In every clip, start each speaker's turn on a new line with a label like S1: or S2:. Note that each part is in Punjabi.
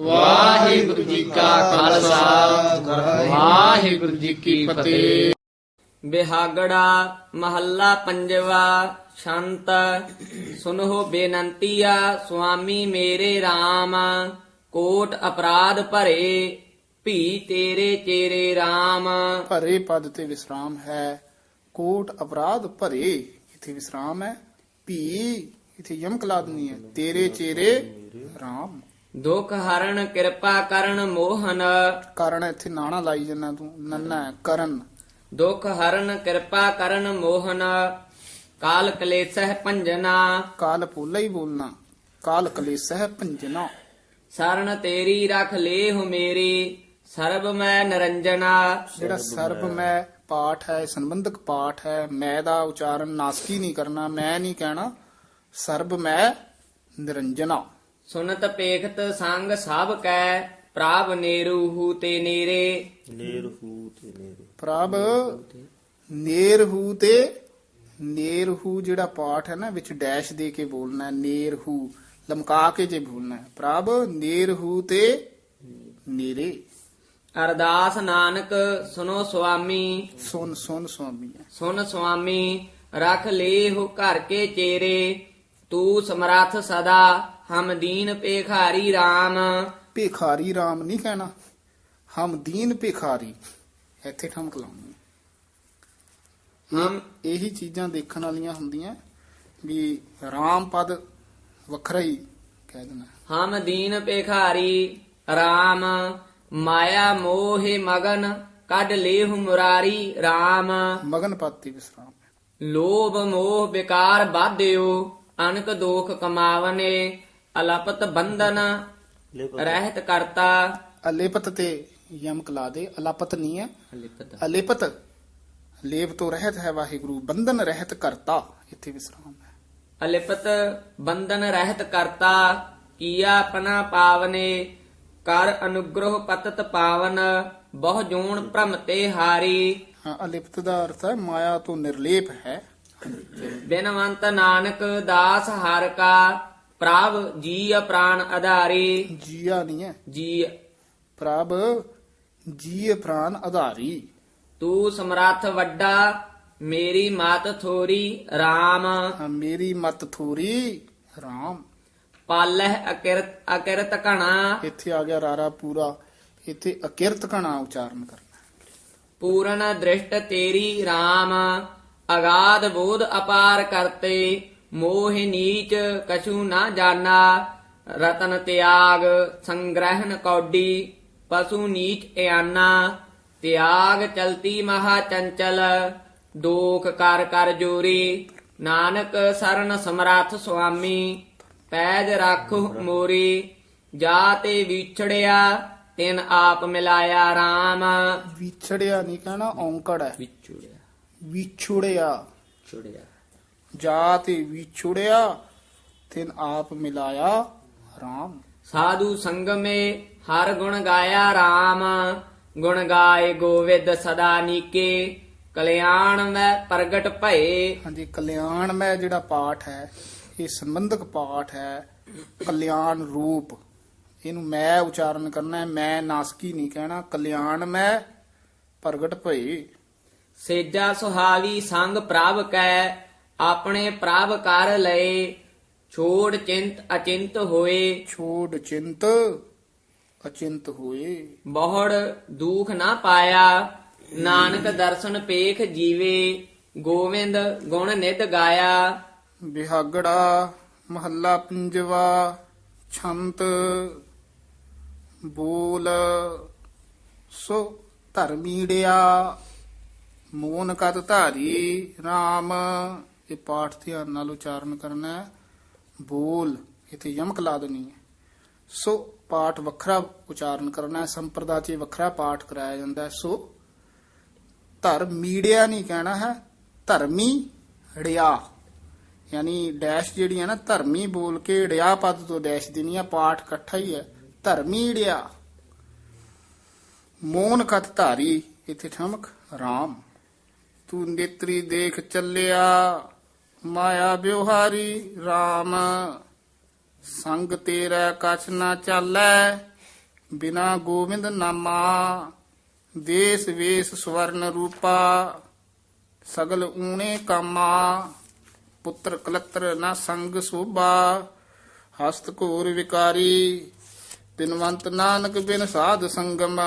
S1: ਵਾਹਿਗੁਰੂ ਜੀ ਕਾ ਖਾਲਸਾ। ਵਾਹਿਗੁਰੂ ਜੀ ਕੀ ਫਤਿਹ।
S2: ਬਿਹਾਗੜਾ ਮਹੱਲਾ ਪੰਜਵਾ ਸ਼ੰਤ। ਸੁਨੋ ਬੇਨੰਤੀਆ ਸੁਆਮੀ ਮੇਰੇ RAM ਕੋਟ ਅਪਰਾਧ ਭਰੇ ਭੀ ਤੇਰੇ ਚੇਰੇ RAM
S3: ਭਰੇ ਪਦ ਤੇ ਵਿਸਰਾਮ ਹੈ। ਕੋਟ ਅਪਰਾਧ ਭਰੇ ਇਥੇ ਵਿਸਰਾਮ ਹੈ। ਭੀ ਇਥੇ ਯਮਕ ਲਾਦਨੀ ਹੈ। ਤੇਰੇ ਚਿਹਰੇ ਰਾਮ।
S2: ਦੁਖ ਹਰਨ ਕਿਰਪਾ ਕਰਨ ਮੋਹਨ।
S3: ਕਾਰਨ ਇੱਥੇ ਨਾਣਾ ਲਾਈ ਜੰਨਾ ਤੂੰ ਨੰਨਾ ਹੈ, ਕਰਨ।
S2: ਦੁਖ ਹਰਨ ਕਿਰਪਾ ਕਰਨ ਮੋਹਨ। ਕਾਲ ਕਲੇਸ਼ਹਿ ਭੰਜਨਾ।
S3: ਕਾਲ ਪੋਲਾ ਹੀ ਬੋਲਣਾ ਕਾਲ ਕਲੇਸਹਿ ਭੰਜਨਾ।
S2: ਸਰਣ ਤੇਰੀ ਰਖ ਲੇਹੁ ਮੇਰੀ ਸਰਬ ਮੈਂ ਨਿਰੰਜਨਾ।
S3: ਜਿਹੜਾ ਸਰਬ ਮੈਂ ਪਾਠ ਹੈ ਸੰਬੰਧਕ ਪਾਠ ਹੈ ਮੈਂ ਦਾ ਉਚਾਰਨ ਨਾਸਕੀ ਨਹੀਂ ਕਰਨਾ ਮੈਂ ਨਹੀਂ ਕਹਿਣਾ ਸਰਬ ਮੈਂ ਨਿਰੰਜਨਾ।
S2: ਸੁਨਤ ਪੇਖਤ ਸੰਗ ਸਭ ਕੈ ਪ੍ਰਾਪ ਨੇਰੂਹੂ ਤੇ ਨੇਰੇ।
S3: ਪ੍ਰਭ ਨੇਰਹੂ ਤੇ ਨੇਰਹੂ ਜਿਹੜਾ ਪਾਠ ਹੈ ਨਾ ਵਿੱਚ ਡੈਸ਼ ਦੇ ਕੇ ਬੋਲਣਾ ਹੈ, ਨੇਰਹੂ ਲਮਕਾ ਕੇ ਜੇ ਬੋਲਣਾ। ਪ੍ਰਭ ਨੇਰਹੂ ਤੇ ਨੇਰੇ।
S2: ਅਰਦਾਸ ਨਾਨਕ ਸੁਨੋ ਸੁਆਮੀ।
S3: ਸੁਨ ਸੁਨ ਸੁਆਮੀ।
S2: ਸੁਨ ਸੁਆਮੀ ਰਖ ਲੇਹੁ ਘਰ ਕੇ ਚੇਰੇ। ਤੂੰ ਸਮਰੱਥ ਸਦਾ ਹਮ ਦੀਨ ਪੇਖਾਰੀ RAM
S3: ਭਿਖਾਰੀ RAM ਨਹੀਂ ਕਹਿਣਾ। ਹਮ ਦੀਨ ਭਿਖਾਰੀ। ਇੱਥੇ ਠਮਕ ਲਾਉਣੀ।
S2: ਹਮ
S3: ਇਹੀ ਚੀਜ਼ਾਂ ਦੇਖਣ ਵਾਲੀਆਂ ਹੁੰਦੀਆਂ ਵੀ RAM ਪਦ ਵੱਖਰਾ ਹੀ ਕਹਿ ਦੇਣਾ
S2: ਹਮ ਦੀਨ ਪੇਖਾਰੀ RAM ਮਾਇਆ ਮੋਹਿ ਮਗਨ ਕੱਢ ਲੇਹੁ ਮੁਰਾਰੀ RAM
S3: ਮਗਨ ਪਦ ਤੇ ਵਿਸਰਾਮ।
S2: ਲੋਭ ਮੋਹ ਵਿਕਾਰ ਬਾਧਿਓ ਅਨਕ ਦੋਖ ਕਮਾਵਨੇ। ਅਲਪਤ ਬੰਧਨ ਰਹਿਤ ਕਰਤਾ।
S3: ਅਲੇਪਤ ਤੇ ਯਮਕ ਲਾ ਦੇ ਅਲਾਪਤ ਨਹੀਂ ਹੈ। ਅਲੇਪਤ। ਲੇਪ ਤੋਂ ਰਹਿਤ ਹੈ ਵਾਹਿਗੁਰੂ ਬੰਧਨ ਰਹਿਤ ਕਰਤਾ ਇੱਥੇ ਵਿਸਰਾਮ ਹੈ।
S2: ਅਲਿਪਤ ਬੰਧਨ ਰਹਿਤ ਕਰਤਾ ਕੀਆ ਆਪਣਾ ਪਾਵਨੇ ਕਰ ਅਨੁਗ੍ਰਹ ਪਤਤ ਪਾਵਨ ਬਹੁ ਜੂਣ ਭ੍ਰਮ ਤੇ ਹਾਰੀ।
S3: ਹਾਂ ਅਲਿਪਤ ਦਾ ਅਰਥ ਹੈ ਮਾਇਆ ਤੋਂ ਨਿਰਲੇਪ ਹੈ।
S2: ਬਿਨਵੰਤ ਨਾਨਕ ਦਾਸ ਹਰ ਕਾ ਪ੍ਰਭ ਜੀ ਪ੍ਰਾਨ ਆਧਾਰੀ।
S3: ਜੀਆ ਨਹੀਂ ਹੈ।
S2: ਜੀ
S3: ਪ੍ਰਭ ਜੀ ਪ੍ਰਾਨ ਆਧਾਰੀ।
S2: ਤੂੰ ਸਮਰੱਥ ਵੱਡਾ ਮੇਰੀ ਮਤ ਥੋਰੀ RAM
S3: ਹਾਂ, ਮੇਰੀ ਮਤ ਥੋਰੀ RAM
S2: ਪਾਲਹਿ ਅਕਿਰਤ ਅਕਿਰਤ ਘਣਾ।
S3: ਇੱਥੇ ਆ ਗਿਆ ਰਾਰਾ ਪੂਰਾ। ਇੱਥੇ ਅਕਿਰਤ ਕਣਾ ਉਚਾਰਨ ਕਰਨਾ।
S2: ਪੂਰਨ ਦ੍ਰਿਸ਼ਟ ਤੇਰੀ RAM ਅਗਾਧ ਬੋਧ ਅਪਾਰ ਕਰਤੇ। ਮੋਹ ਨੀਚ ਕਛੂ ਨਾ ਜਾਣਾ ਰਤਨ ਤਿਆਗ ਸੰਗ੍ਰਹਿਣ ਕੌਡੀ ਪਸ਼ੂ ਨੀਚ ਇਆਨਾ ਤਿਆਗ ਚਲਤੀ ਮਹਾ ਚੰਚਲ ਦੋਖ ਕਰ ਕਰ ਜੋਰੀ ਨਾਨਕ ਸਰਨ ਸਮਰੱਥ ਸੁਆਮੀ ਪੈਜ ਰੱਖੋ ਮੋਰੀ ਜਾ ਤੇ ਵਿਛੜਿਆ ਤਿਨ ਆਪ ਮਿਲਾਇਆ RAM
S3: ਵਿਛੜਿਆ ਨਹੀਂ ਕਹਿਣਾ ਔਂਕੜ ਹੈ।
S2: ਵਿਛੜਿਆ।
S3: ਵਿਛੁੜਿਆ।
S2: ਛੁੜਿਆ
S3: ਜਾ ਤੇ ਵਿਛੁੜਿਆ ਤਿਨ ਆਪ ਮਿਲਾਇਆ RAM
S2: ਸਾਧੂ ਸੰਗਮੇ ਹਰ ਗੁਣ ਗਾਇਆ RAM ਗੁਣ ਗਾਏ ਗੋਵਿੰਦ ਸਦਾ ਨੀਕੇ। ਕਲਿਆਣ ਮੈਂ ਪ੍ਰਗਟ ਭਏ।
S3: ਹਾਂਜੀ ਕਲਿਆਣ ਮੈਂ ਜਿਹੜਾ ਪਾਠ ਹੈ ਇਹ ਸੰਬੰਧਕ ਪਾਠ ਹੈ ਕਲਿਆਣ ਰੂਪ। ਇਹਨੂੰ ਮੈਂ ਉਚਾਰਨ ਕਰਨਾ ਹੈ ਮੈਂ ਨਾਸਕੀ ਨਹੀਂ ਕਹਿਣਾ ਕਲਿਆਣ ਮੈਂ ਪ੍ਰਗਟ ਭਈ
S2: ਸੇਜਾ ਸੁਹਾਵੀ ਸੰਗ ਪ੍ਰਭ ਕੈ ਆਪਣੇ ਪ੍ਰਭ ਕਰ ਲਏ ਛੋੜ ਚਿੰਤ ਅਚਿੰਤ ਹੋਏ।
S3: ਛੋੜ ਚਿੰਤ ਅਚਿੰਤ ਹੋਏ।
S2: ਬਹੁੜ ਦੁਖ ਨਾ ਪਾਇਆ ਨਾਨਕ ਦਰਸ਼ਨ ਪੇਖ ਜੀਵੇ ਗੋਵਿੰਦ ਗੁਣ ਨਿਤ ਗਾਇਆ।
S3: ਬਿਹਾਗੜਾ ਮਹੱਲਾ ਪੰਜਵਾ ਛੰਤ ਬੋਲ ਸੋ ਧਰਮੀੜਿਆ ਮੋਨ ਕਤ ਧਾਰੀ RAM ਇਹ ਪਾਠ ਧਿਆਨ ਨਾਲ ਉਚਾਰਨ ਕਰਨਾ ਹੈ। ਬੋਲ ਇਥੇ ਯਮਕ ਲਾ ਦੇਣੀ ਹੈ। ਸੋ ਪਾਠ ਵੱਖਰਾ ਉਚਾਰਨ ਕਰਨਾ ਹੈ, ਸੰਪਰਦਾ 'ਚ ਵੱਖਰਾ ਪਾਠ ਕਰਾਇਆ ਜਾਂਦਾ ਹੈ। ਸੋ ਧਰਮੀੜਿਆ ਨਹੀਂ ਕਹਿਣਾ ਹੈ, ਧਰਮੀ ੜਿਆ ਯਾਨੀ ਡੈਸ਼ ਜਿਹੜੀ ਹੈ ਨਾ, ਧਰਮੀ ਬੋਲ ਕੇ ੜਿਆ ਪਦ ਤੋਂ ਡੈਸ਼ ਦੇਣੀ ਹੈ, ਪਾਠ ਇਕੱਠਾ ਹੀ ਹੈ। ਧਰਮੀ ੜਿਆ ਮੋਨ ਕਤ ਧਾਰੀ, ਇਥੇ ਠਮਕ RAM ਤੂੰ ਨੇਤਰੀ ਦੇਖ ਚੱਲਿਆ। ਮਾਇਆ ਵਿਵਹਾਰੀ RAM ਸੰਗ ਤੇਰਾ ਕਛ ਨਾ ਚਾਲੈ, ਬਿਨਾ ਗੋਬਿੰਦ ਨਾਮਾ, ਦੇਸ ਵੇਸ ਸਵਰਨ ਰੂਪਾ, ਸਗਲ ਊਣੇ ਕਾਮਾ, ਪੁੱਤਰ ਕਲਤਰ ਨਾ ਸੰਗ ਸੋਭਾ, ਹਸਤ ਘੋਰ ਵਿਕਾਰੀ, ਬਿਨਵੰਤ ਨਾਨਕ ਬਿਨ ਸਾਧ ਸੰਗਮ,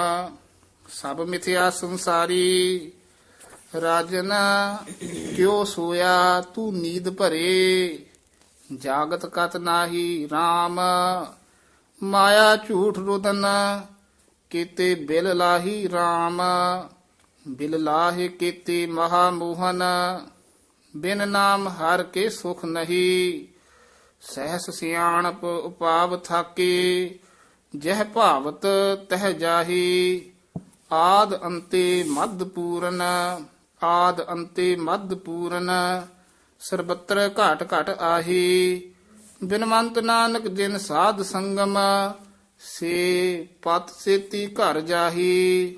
S3: ਸਭ ਮਿਥਿਆ ਸੰਸਾਰੀ ਰਾਜਨ, ਕਿਉ ਸੋਇਆ ਤੂੰ ਨੀਂਦ ਭਰੇ? ਜਾਗਤ ਕਤ ਨਾਹੀ RAM ਮਾਇਆ ਝੂਠ ਰੁਦਨ, ਕੀਤੇ ਬਿਲ ਲਾਹੀ RAM ਬਿਲ ਲਾਹੇ ਕੀਤੇ ਮਹਾ ਮੋਹਨ ਬਿਨ ਨਾਮ ਹਰ ਕੇ ਸੁਖ ਨਹੀਂ। ਸਹਿਸ ਸਿਆਣਪ ਉਪਾਵ ਥਾਕੇ, ਜਹ ਭਾਵਤ ਤਹ ਜਾਹੀ। ਆਦ ਅੰਤੇ ਮਦ ਪੂਰਨ। ਆਦ ਅੰਤੇ ਮਦ ਪੂਰਨ, ਸਰਬਤਰ ਘਾਟ ਘਟ ਆਹੀ। ਬਿਨਵੰਤ ਨਾਨਕ ਜਿਨ ਸਾਧ ਸੰਗਮ, ਸੇ ਪਤ ਸੇਤੀ ਘਰ ਜਾਹੀ।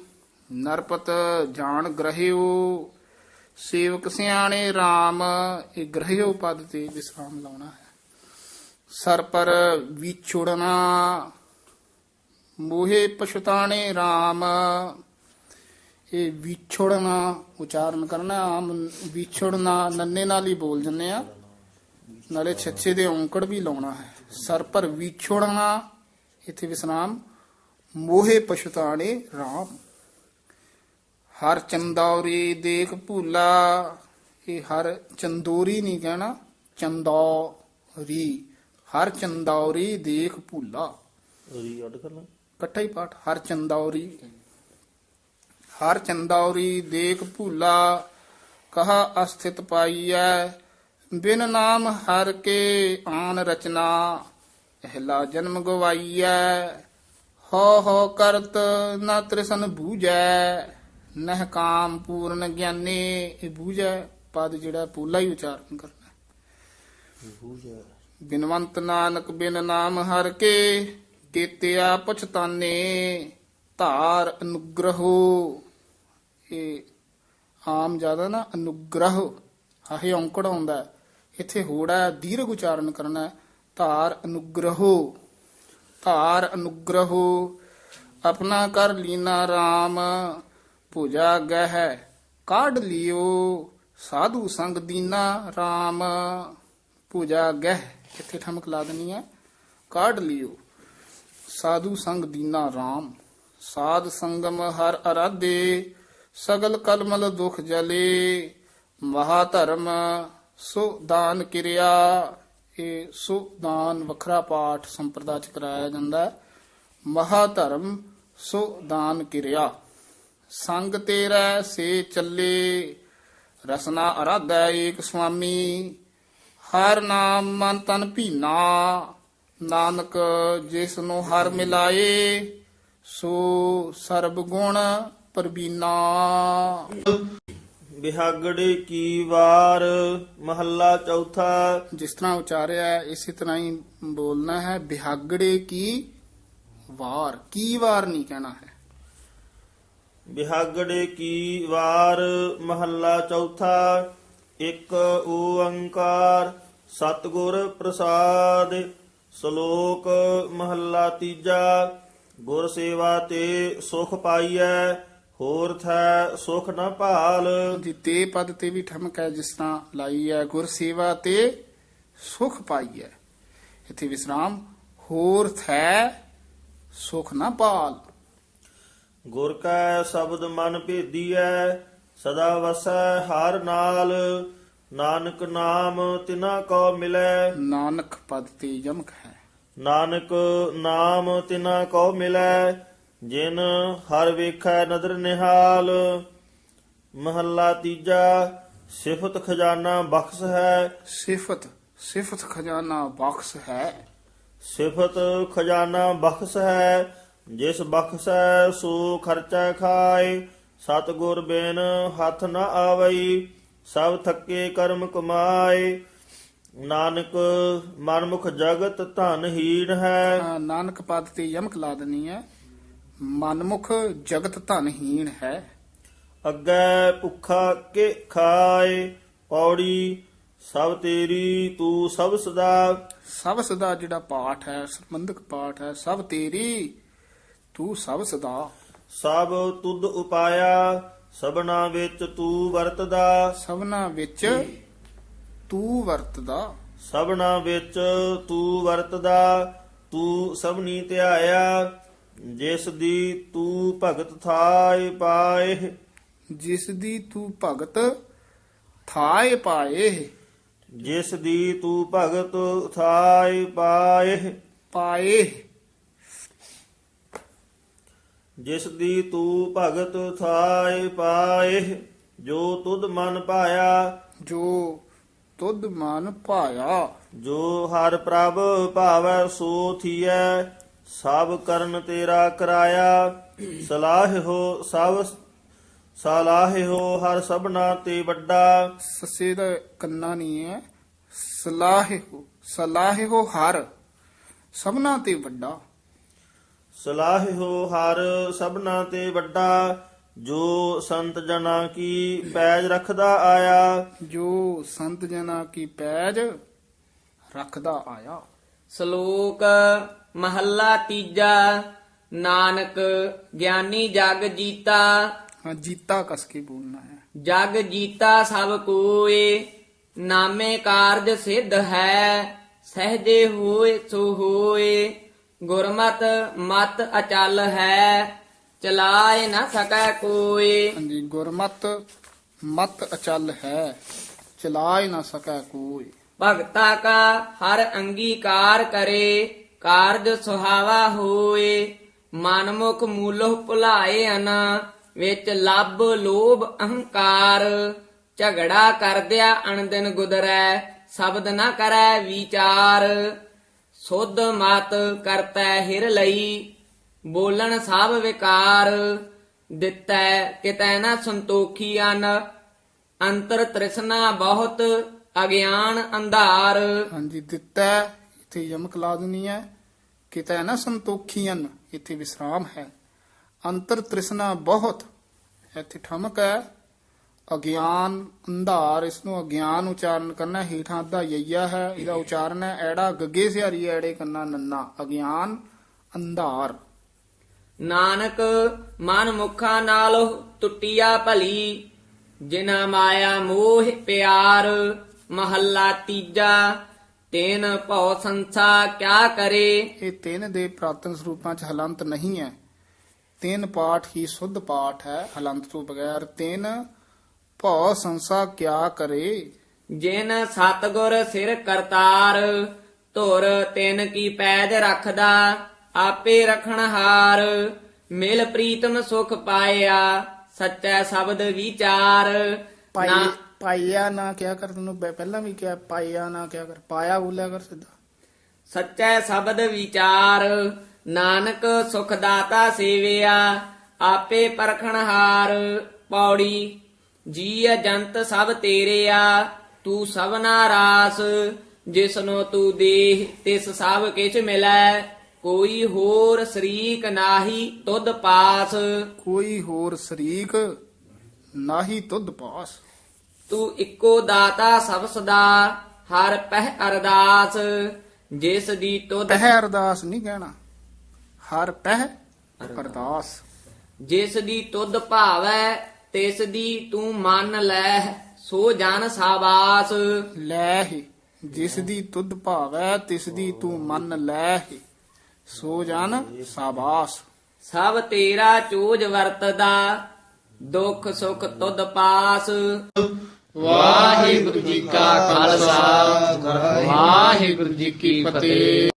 S3: ਨਰਪਤ ਜਾਣ ਗ੍ਰਹਿਓ ਸੇਵਕ ਸਿਆਣੇ RAM ਇਹ ਗ੍ਰਹਿਓ ਪਦ ਤੇ ਵਿਸਰਾਮ ਲਾਉਣਾ ਹੈ। ਸਰ ਪਰ ਵਿਛੁੜਨਾ, ਮੋਹੇ ਪਛਤਾਣੇ RAM ਇਹ ਵਿਛੁੜਨਾ ਉਚਾਰਨ ਕਰਨਾ ਆਮ ਵਿਛੁੜਨਾ ਨੰਨੇ ਨਾਲ ਹੀ ਬੋਲ ਜੰਨੇ ਆ। ਨਾਲੇ ਛੱਛੇ ਦੇ ਔਂਕੜ ਵੀ ਲਾਉਣਾ ਹੈ। ਸਰ ਪਰ ਵਿਛੁੜਨਾ ਇੱਥੇ ਵਿਸਰਾਮ ਮੋਹੇ ਪਛਤਾਣੇ RAM ਹਰ ਚੰਦੌਰੀ ਦੇਖ ਭੂਲਾ ਇਹ ਹਰ ਚੰਦੋਰੀ ਨਹੀਂ ਕਹਿਣਾ ਚੰਦੌਰੀ। ਹਰ ਚੰਦੌਰੀ ਦੇਖ ਭੂਲਾ।
S4: ਰੀ ਅੱਡ ਕਰਨਾ
S3: ਇਕੱਠਾ ਹੀ ਪਾਠ ਹਰ ਚੰਦੌਰੀ। ਹਰ ਚੰਦੌਰੀ ਦੇਖ ਭੂਲਾ ਕਹਾ ਅਸਥਿਤ ਪਾਈਐ ਬਿਨ ਨਾਮ ਹਰ ਕੇ ਆਨ ਰਚਨਾ ਪਹਿਲਾ ਜਨਮ ਗਵਾਈਐ ਹੋ ਹੋ ਕਰਤ ਨਾ ਤ੍ਰਿਸਨ ਬੂਝੈ ਨਹ ਕਾਮ ਪੂਰਨ ਗਿਆਨੀ ਇਹ ਬੂਝੈ ਪਦ ਜਿਹੜਾ ਪੂਲਾ ਹੀ ਉਚਾਰਨ ਕਰਨਾ।
S4: ਬੂਝੈ।
S3: ਬਿਨਵੰਤ ਨਾਨਕ ਬਿਨ ਨਾਮ ਹਰ ਕੇ ਕੀਤਿਆ ਪਛਤਾਨੇ ਧਾਰ ਅਨੁਗ੍ਰਹੋ। ਇਹ ਆਮ ਜ਼ਿਆਦਾ ਨਾ ਅਨੁਗ੍ਰਹ ਹਾਹੇ ਔਂਕੜ ਆਉਂਦਾ ਹੈ। ਇੱਥੇ ਹੋੜਾ ਦੀਰਘ ਉਚਾਰਨ ਕਰਨਾ ਧਾਰ ਅਨੁਗ੍ਰਹੋ ਧਾਰ ਅਨੁਗ੍ਰਹੋ। ਆਪਣਾ ਕਰ ਲੀਨਾ RAM ਪੂਜਾ ਗਹਿ, ਕਾਢ ਲਿਓ। ਸਾਧੂ ਸੰਗ ਦੀਨਾ RAM ਪੂਜਾ ਗਹਿ। ਇੱਥੇ ਠਮਕ ਲਾ ਦੇਣੀ ਹੈ। ਕਾਢ ਲਿਓ। ਸਾਧੂ ਸੰਗ ਦੀਨਾ RAM ਸਾਧ ਸੰਗਮ ਹਰ ਅਰਾਧੇ, ਸਗਲ ਕਲਮਲ ਦੁਖ ਜਲੇ। ਮਹਾ ਧਰਮ ਸੋ ਦਾਨ ਕਿਰਿਆ, ਇਹ ਸੋ ਦਾਨ ਵੱਖਰਾ ਪਾਠ ਸੰਪਰਦਾ ਚ ਕਰਾਇਆ ਜਾਂਦਾ ਮਹਾ ਧਰਮ ਸੋ ਦਾਨ ਕਿਰਿਆ। ਸੰਗ ਤੇਰਾ ਸੇ ਚੱਲੇ, ਰਸਨਾ ਅਰਾਧੈ ਏਕ ਸੁਆਮੀ। ਹਰ ਨਾਮ ਮਨ ਤਨ ਭੀਨਾ, ਨਾਨਕ ਜਿਸ ਨੂੰ ਹਰ ਮਿਲਾਏ ਸੋ ਸਰਬ ਗੁਣ ਪਰਬੀਨਾ।
S4: ਬਿਹਾਗੜੇ ਕੀ ਵਾਰ ਮਹੱਲਾ ਚੌਥਾ।
S3: ਜਿਸ ਤਰ੍ਹਾਂ ਉਚਾਰਿਆ ਹੈ, ਇਸੇ ਤਰ੍ਹਾਂ ਹੀ ਬੋਲਣਾ ਹੈ ਬਿਹਾਗੜੇ ਕੀ ਵਾਰ। ਕੀ ਵਾਰ ਨਹੀਂ ਕਹਿਣਾ ਹੈ।
S4: ਬਿਹਾਗੜੇ ਕੀ ਵਾਰ ਮਹੱਲਾ ਚੌਥਾ। ਇੱਕ ਓੰਕਾਰ ਸਤਿਗੁਰ ਪ੍ਰਸਾਦ। ਸ਼ਲੋਕ ਮਹੱਲਾ ਤੀਜਾ। ਗੁਰ ਸੇਵਾ ਤੇ ਸੁਖ ਪਾਈਐ ਹੋਰ ਥੈ ਸੁਖ ਨ ਭਾਲ।
S3: ਦੀ ਤੇ ਪਦ ਤੇ ਵੀ ਠਮਕ ਹੈ ਜਿਸ ਤਰ੍ਹਾਂ ਲਾਈ ਹੈ ਗੁਰ ਸੇਵਾ ਤੇ ਸੁਖ ਪਾਈ ਹੈ ਇੱਥੇ ਵਿਸਰਾਮ ਹੋਰ ਥੈ ਸੁਖ ਨਾ ਪਾਲ
S4: ਗੁਰ ਕੈ ਸ਼ਬਦ ਮਨ ਭੇਦੀਐ ਸਦਾ ਵਸੈ ਹਰ ਨਾਲ। ਨਾਨਕ ਨਾਮ ਤਿਨਾ ਕੋ ਮਿਲੈ।
S3: ਨਾਨਕ ਪਦ ਤੇ ਯਮਕ ਹੈ।
S4: ਨਾਨਕ ਨਾਮ ਤਿਨਾ ਕੋ ਮਿਲੈ ਜਿਨ ਹਰ ਵੇਖੈ ਨਦਰ ਨਿਹਾਲ। ਮਹੱਲਾ ਤੀਜਾ ਸਿਫਤ ਖਜ਼ਾਨਾ ਬਖਸ਼ ਹੈ।
S3: ਸਿਫਤ ਸਿਫਤ ਖਜ਼ਾਨਾ ਬਖਸ਼ ਹੈ।
S4: ਸਿਫਤ ਖਜ਼ਾਨਾ ਬਖਸ਼ ਹੈ। ਜਿਸ ਬਖਸ਼ੈ ਸੋ ਖਰਚਾ ਖਾਏ। ਸਤਗੁਰ ਬਿਨ ਹੱਥ ਨ ਆਵਈ ਸਭ ਥੱਕੇ ਕਰਮ ਕਮਾਏ। ਨਾਨਕ ਮਨਮੁਖ ਜਗਤ ਧਨ ਹੀਣ ਹੈ।
S3: ਨਾਨਕ ਪਦ ਤੇ ਯਮਕ ਲਾ ਦੇਣੀ ਹੈ। ਮਨਮੁਖ ਜਗਤ ਧਨਹੀਣ ਹੈ।
S4: ਅੱਗੇ ਭੁੱਖਾ ਕੇ ਖਾਏ ਪੌੜੀ ਸਭ ਤੇਰੀ ਤੂੰ ਸਭ ਸਦਾ।
S3: ਸਭ ਸਦਾ ਜਿਹੜਾ ਪਾਠ ਹੈ ਸੰਬੰਧਕ ਪਾਠ ਹੈ ਸਭ ਤੇਰੀ ਤੂੰ ਸਭ ਸਦਾ।
S4: ਸਭ ਤੁਧ ਉਪਾਇਆ ਸਭਨਾ ਵਿੱਚ ਤੂੰ ਵਰਤਦਾ।
S3: ਸਭਨਾ ਵਿੱਚ ਤੂੰ ਵਰਤਦਾ।
S4: ਸਭਨਾ ਵਿੱਚ ਤੂੰ ਵਰਤਦਾ ਤੂੰ ਸਭਨੀ ਧਿਆਇਆ। ਜਿਸ ਦੀ ਤੂੰ ਭਗਤ ਥਾਇ ਪਾਏ।
S3: ਜਿਸ ਦੀ ਤੂੰ ਭਗਤ ਥਾਏ ਪਾਏ।
S4: ਜਿਸ ਦੀ ਤੂੰ ਭਗਤ ਥਾਇ ਪਾਏ।
S3: ਪਾਏ।
S4: ਜਿਸ ਦੀ ਤੂੰ ਭਗਤ ਥਾਇ ਪਾਏ। ਜੋ ਤੁਧ ਮਨ ਪਾਇਆ
S3: ਜੋ ਤੁਧ ਮਨ ਭਾਇਆ।
S4: ਜੋ ਹਰ ਪ੍ਰਭ ਭਾਵੈ ਸੋ ਥੀਐ ਸਭ ਕਰਨ ਤੇਰਾ ਕਰਾਇਆ। ਸਲਾਹ ਹੋ ਸਭ ਸਲਾਹ ਹੋ ਹਰ ਸਭਨਾ ਤੇ ਵੱਡਾ।
S3: ਸੱਸੇ ਦਾ ਕੰਨਾ ਨਹੀਂ ਹੈ ਸਲਾਹਿਓ ਸਲਾਹਿਓ ਹਰ ਸਭਨਾ ਤੇ ਵੱਡਾ।
S4: ਸਲਾਹ ਹੋ ਹਰ ਸਭਨਾ ਤੇ ਵੱਡਾ। ਜੋ ਸੰਤ ਜਨਾਂ ਕੀ ਪੈਜ ਰੱਖਦਾ ਆਇਆ
S3: ਜੋ ਸੰਤ ਜਨਾ ਕੀ ਪੈਜ ਰੱਖਦਾ ਆਇਆ।
S2: ਸ਼ਲੋਕ ਮਹੱਲਾ ਤੀਜਾ ਨਾਨਕ ਗਿਆਨੀ ਜਗ ਜੀਤਾ।
S3: ਹਾਂ ਜੀਤਾ ਕਸ ਕੇ ਬੋਲਣਾ ਹੈ।
S2: ਜਗ ਜੀਤਾ ਸਭ ਕੋਏ ਨਾਮੇ ਕਾਰਜ ਸਿੱਧ ਹੈ ਸਹਜੇ ਹੋਏ ਸੋ ਹੋਏ। ਗੁਰਮਤ ਮਤ ਅਚਲ ਹੈ। ਚਲਾਏ ਨਾ ਸਕੈ ਕੋਏ
S3: ਹਾਂਜੀ ਗੁਰਮਤ ਮਤ ਅਚਲ ਹੈ ਚਲਾਇ ਨਾ ਸਕੈ ਕੋਈ।
S2: ਭਗਤਾ ਕਾ ਹਰ ਅੰਗੀਕਾਰ ਕਰੇ ਕਾਰਜ ਸੁਹਾਵਾ ਹੋਏ। ਮਨਮੁਖ ਮੂਲੋ ਭੁਲਾਏ ਅਨ ਵਿੱਚ ਲੱਭ ਲੋਭ ਅਹੰਕਾਰ। ਝਗੜਾ ਕਰਦਿਆ ਅਣਦਿਨ ਗੁਦਰੈ ਸ਼ਬਦ ਨਾ ਕਰੈ ਵਿਚਾਰ। ਸੁਧ ਮਤ ਕਰਤੈ ਹਿਰ ਲਈ ਬੋਲਣ ਸਭ ਵਿਕਾਰ, ਦਿੱਤੈ ਕਿਤੈ ਨਾ ਸੰਤੋਖੀ ਅਨ, ਅੰਤਰ ਤ੍ਰਿਸ਼ਨਾ ਬਹੁਤ, ਅਗਿਆਨ ਅੰਧਾਰ।
S3: ਹਾਂਜੀ, ਦਿੱਤਾ, ਇੱਥੇ ਯਮਕ ਲਾ ਹੈ, ਕਿਤੇ ਨਾ ਸੰਤੋਖੀਆਂ ਇੱਥੇ ਵਿਸਰਾਮ ਹੈ। ਅੰਤਰ ਤ੍ਰਿਸ਼ਨਾ ਬਹੁਤ, ਇੱਥੇ ਠਮਕ ਹੈ, ਅਗਿਆਨ ਅੰਧਾਰ ਇਸ ਨੂੰ ਅਗਿਆਨ ਉਚਾਰਨ ਕਰਨਾ, ਹੀਠਾਂ ਦਾ ਯਈਆ ਹੈ, ਇਹਦਾ ਉਚਾਰਨ ਹੈ, ਐੜਾ ਗੱਗੇ ਸਿਹਾਰੀ ਐੜੇ ਕੰਨਾ ਨੰਨਾ, ਅਗਿਆਨ ਅੰਧਾਰ।
S2: ਨਾਨਕ ਮਨ ਮੁਖਾਂ ਨਾਲ ਟੁੱਟਿਆ ਭਲੀ ਜਿਨਾ ਮਾਇਆ ਮੋਹ ਪਿਆਰ ਮਹੱਲਾ ਤੀਜਾ ਤੈਨ ਭਉ ਸੰਸਾ ਕਿਆ ਕਰੇ?
S3: ਇਹ ਤਿੰਨ ਦੇ ਪ੍ਰਾਤਨ ਸਰੂਪਾਂ ਚ ਹਲੰਤ ਨਹੀਂ ਹੈ। ਤਿੰਨ ਪਾਠ ਹੀ ਸੁੱਧ ਪਾਠ ਹੈ ਹਲੰਤ ਤੋਂ ਬਗੈਰ ਤਿੰਨ ਭਉ ਸੰਸਾ ਕਿਆ ਕਰੇ?
S2: ਜਿਨ ਸਤਗੁਰ ਸਿਰ ਕਰਤਾਰ ਧੁਰ ਤਿਨ ਕੀ ਪੈਜ ਰੱਖਦਾ ਆਪੇ ਰਖਣਹਾਰ ਮਿਲ ਪ੍ਰੀਤਮ ਸੁਖ ਪਾਇਆ ਸੱਚਾ ਸ਼ਬਦ ਵਿਚਾਰ।
S3: ਪਾਈ ਪਾਇਆ ਨਾ ਕਿਆ ਕਰ ਤੈਨੂੰ ਪਹਿ- ਪਹਿਲਾਂ ਵੀ ਕਿਹਾ ਪਾਇਆ ਨਾ ਕਿਆ ਕਰ ਪਾਇਆ ਬੋਲਿਆ ਕਰ ਸਿੱਧਾ।
S2: ਸੱਚਾ ਸ਼ਬਦ ਵਿਚਾਰ ਨਾਨਕ ਸੁਖ ਦਾਤਾ ਸੇਵਿਆ ਆਪੇ ਪਰਖਣਹਾਰ ਪੌੜੀ ਜੀ ਜੰਤ ਸਭ ਤੇਰੇ ਆ ਤੂੰ ਸਭਨਾ ਰਾਸ ਜਿਸਨੋ ਤੂੰ ਦੇਹ ਤਿਸ ਸਭ ਕਿਛ ਮਿਲੈ। ਕੋਈ ਹੋਰ ਸਰੀਕ ਨਾਹੀ ਤੁਧ ਪਾਸ।
S3: ਕੋਈ ਹੋਰ ਸ਼ਰੀਕ ਨਾਹੀ ਤੁਧ ਪਾਸ।
S2: ਤੂੰ ਇੱਕੋ ਦਾਤਾ ਸਭ ਸਦਾ ਹਰ ਪਹਿ ਅਰਦਾਸ। ਜਿਸ ਦੀ ਤੁਧ
S3: ਪਹਿ ਅਰਦਾਸ ਨਹੀਂ ਕਹਿਣਾ। ਹਰ ਪਹਿ ਅਰਦਾਸ।
S2: ਜਿਸ ਦੀ ਤੁਧ ਭਾਵੈ ਤਿਸ ਦੀ ਤੂੰ ਮੰਨ ਲੈ ਸੋ ਜਨ ਸਾਬਾਸ
S3: ਲੈ ਹੀ। ਜਿਸ ਦੀ ਤੁਧ ਭਾਵੈ ਤਿਸ ਦੀ ਤੂੰ ਮੰਨ ਲੈ ਹੀ। ਸੋ ਜਨ ਸਾਬਾਸ।
S2: ਸਭ ਤੇਰਾ ਚੋਜ ਵਰਤਦਾ ਦੁੱਖ ਸੁਖ ਤੁਧ ਪਾਸ।
S1: ਵਾਹਿਗੁਰੂ ਜੀ ਕਾ ਖਾਲਸਾ। ਵਾਹਿਗੁਰੂ ਜੀ ਕੀ ਫਤਿਹ।